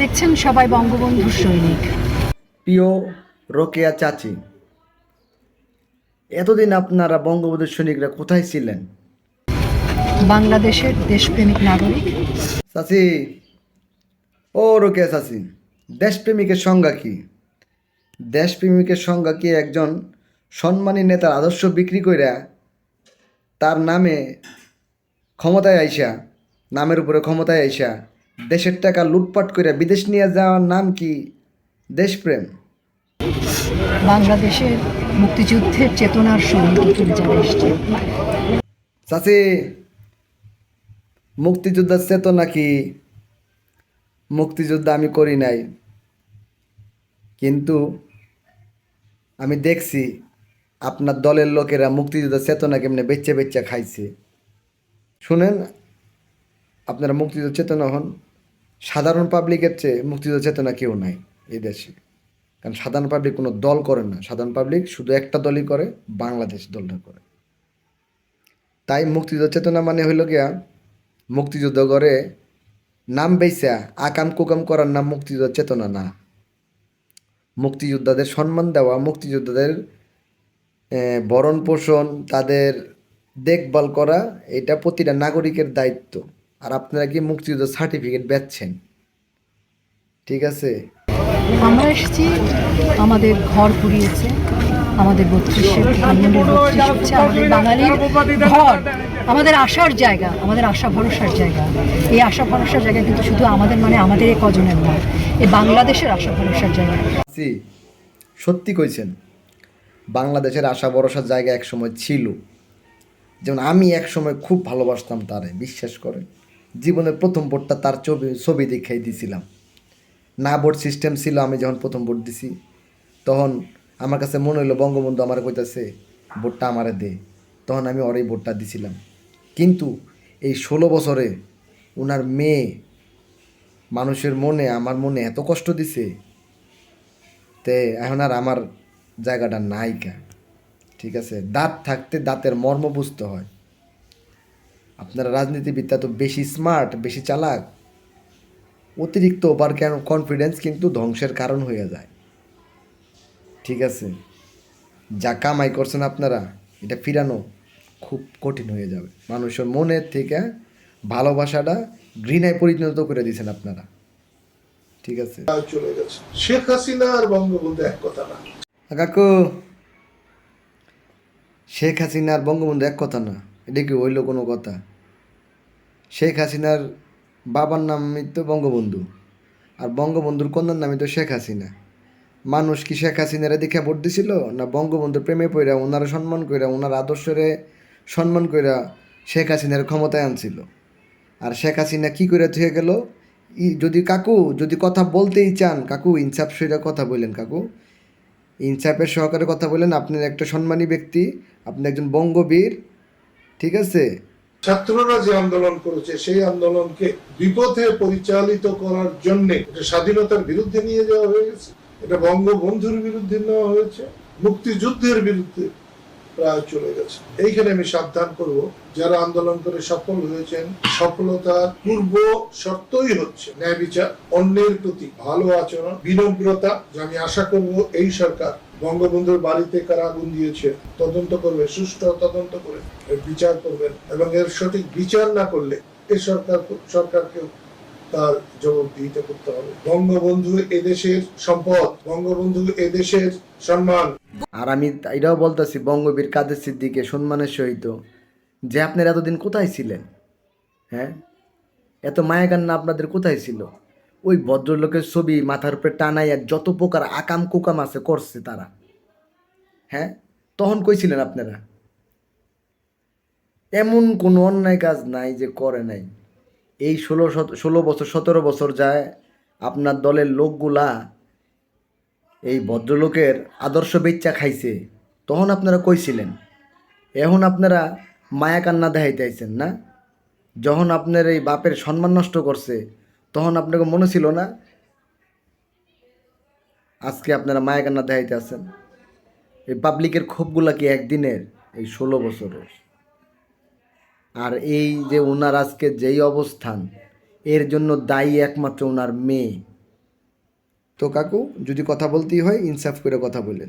দেখছেন সবাই বঙ্গবন্ধুর সৈনিক। প্রিয় রোকেয়া চাচি এতদিন আপনারা বঙ্গবন্ধু সৈনিকরা কোথায় ছিলেন? বাংলাদেশের দেশপ্রেমিক নাগরিক। চাচি ও রোকেয়া চাচি দেশপ্রেমিকের সংজ্ঞা কি? দেশপ্রেমিকের সংজ্ঞা কি একজন সম্মানী নেতার আদর্শ বিক্রি কইরা তার নামে ক্ষমতায় আইসা নামের উপরে ক্ষমতায় আইসা দেশের টাকা লুটপাট করে বিদেশ নিয়ে যাওয়ার নাম কি দেশপ্রেম? বাংলাদেশের মুক্তিযুদ্ধের চেতনার যারা এসছে। চাচি মুক্তিযোদ্ধার চেতনা কি? মুক্তিযুদ্ধ আমি করি নাই। কিন্তু আমি দেখছি আপনার দলের লোকেরা মুক্তিযুদ্ধের চেতনা কেমনে বেচে বেচে খাইছে। শুনেন আপনারা মুক্তিযুদ্ধ চেতনা হন। সাধারণ পাবলিকের চেয়ে মুক্তিযুদ্ধ চেতনা কেউ নাই এই দেশে। কারণ সাধারণ পাবলিক কোনো দল করে না। সাধারণ পাবলিক শুধু একটা দলই করে, বাংলাদেশ দলটা করে। তাই মুক্তিযুদ্ধ চেতনা মানে হইল গিয়া, মুক্তিযুদ্ধ করে নাম বেচা আকাম কুকাম করার নাম মুক্তিযুদ্ধ চেতনা না। মুক্তিযোদ্ধাদের সম্মান দেওয়া, মুক্তিযোদ্ধাদের ভরণ পোষণ তাদের দেখভাল করা, এটা প্রতিটা নাগরিকের দায়িত্ব। আর আপনারা কি মুক্তিযুদ্ধ সার্টিফিকেট বেচছেন? ঠিক আছে? আমরা এসেছি আমাদের ঘর পুড়িয়েছে আমাদের বত্রিশের ধানমন্ডির বত্রিশ হচ্ছে আমাদের বাঙালির ঘর। আমাদের আশার জায়গা আমাদের আশা ভরসার জায়গা। এই আশা ভরসার জায়গা কিন্তু শুধু আমাদের মানে আমাদের এই কজনের নয় এই বাংলাদেশের আশা ভরসার জায়গা। সত্যি কইছেন বাংলাদেশের আশা ভরসার জায়গা একসময় ছিল। যেমন আমি একসময় খুব ভালোবাসতাম তারে বিশ্বাস করেন। জীবনের প্রথম ভোটটা তার ছবি ছবি দেখাই দিছিলাম। না ভোট সিস্টেম ছিল, আমি যখন প্রথম ভোট দিছি, তখন আমার কাছে মনে হইল, বঙ্গবন্ধু আমার কইতাছে, ভোটটা আমারে দে। তখন আমি ওর এই ভোটটা দিছিলাম। কিন্তু এই ষোলো বছরে ওনার মেয়ে মানুষের মনে, আমার মনে এত কষ্ট দিছে তে এখন আর আমার জায়গাটা নাইকা ঠিক আছে? দাঁত থাকতে দাঁতের মর্ম বুঝতে হয়। আপনারা রাজনীতিবিদটা তো বেশি স্মার্ট বেশি চালাক অতিরিক্ত ওভার কেন কনফিডেন্স কিন্তু ধ্বংসের কারণ হয়ে যায়। ঠিক আছে? যা কামাই করছেন আপনারা এটা ফিরানো খুব কঠিন হয়ে যাবে। মানুষের মনের থেকে ভালোবাসাটা ঘৃণায় পরিণত করে দিয়েছেন আপনারা। ঠিক আছে? আর চলে গেছে। শেখ হাসিনা আর বঙ্গবন্ধু এক কথা না। কাকু শেখ হাসিনা আর বঙ্গবন্ধু এক কথা না। এটা কি হইল কোনো কথা? শেখ হাসিনার বাবার নামই তো বঙ্গবন্ধু। আর বঙ্গবন্ধুর কন্যার নামই তো শেখ হাসিনা। মানুষ কি শেখ হাসিনারে দেখে ভোট দিছিল? না বঙ্গবন্ধুর প্রেমে পইরা ওনারা সম্মান কইরা, ওনার আদর্শরে সম্মান কইরা শেখ হাসিনার ক্ষমতায় আনছিল? আর শেখ হাসিনা কী করে থুয়ে গেল? যদি কাকু, যদি কথা বলতেই চান, কাকু ইনসাফ সইরা কথা বললেন কাকু। ইনসাফের সহকারে কথা বলেন আপনি একটা সম্মানী ব্যক্তি, আপনি একজন বঙ্গবীর, ঠিক আছে? ছাত্ররা যে আন্দোলন করেছে, সেই আন্দোলনকে বিপথে পরিচালিত করার জন্য এটা স্বাধীনতার বিরুদ্ধে নিয়ে যাওয়া হয়ে গেছে এটা বঙ্গবন্ধুর বিরুদ্ধে নেওয়া হয়েছে, মুক্তিযুদ্ধের বিরুদ্ধে প্রায় চলে গেছে। এইখানে আমি সাবধান করব, যারা আন্দোলন করে সফল হয়েছেন সফলতার পূর্ব শর্তই হচ্ছে ন্যায় বিচার, অন্যের প্রতি ভালো আচরণ, বিনম্রতা, যে আমি আশা করব এই সরকার বঙ্গবন্ধুর বাড়িতে কারা আগুন দিয়েছে, তদন্ত করবে, সুষ্ঠু তদন্ত করে বিচার করবেন এবং এর সঠিক বিচার না করলে এই সরকার, সরকারকেও তার জবাবদিহিতা করতে হবে। বঙ্গবন্ধু এদেশের সম্পদ, বঙ্গবন্ধু এদেশের সম্মান। আর আমি এটাও বলতেছি, বঙ্গবীর কাদের সিদ্দিকে সম্মানের সহিত, যে আপনারা এতদিন কোথায় ছিলেন? হ্যাঁ? এত মায়া মায়াকান্না আপনাদের কোথায় ছিল? ওই ভদ্রলোকের ছবি মাথার উপরে টানাইয়া যত প্রকার আকাম কুকাম আছে করছে তারা। হ্যাঁ? তখন কইছিলেন আপনারা, এমন কোনো অন্যায় কাজ নাই যে করে নাই। এই ষোলো ষোলো বছর, সতেরো বছর যায় আপনার দলের লোকগুলা এই ভদ্রলোকের আদর্শ বেচ্চা খাইছে। তখন আপনারা কইছিলেন, এখন আপনারা মায়া কান্না দেখাইতে আইছেন না? যখন আপনার এই বাপের সম্মান নষ্ট করছে, তখন আপনাকে মনে ছিল না আজকে আপনারা মায়া কান্না দেখাইতে আছেন এই পাবলিকের ক্ষোভগুলা কি একদিনের? এই ষোলো বছরের। আর এই যে ওনার আজকে যেই অবস্থান, এর জন্য দায়ী একমাত্র ওনার মেয়ে। তো কাকু, যদি কথা বলতেই হয়, ইনসাফ করে কথা বলেন।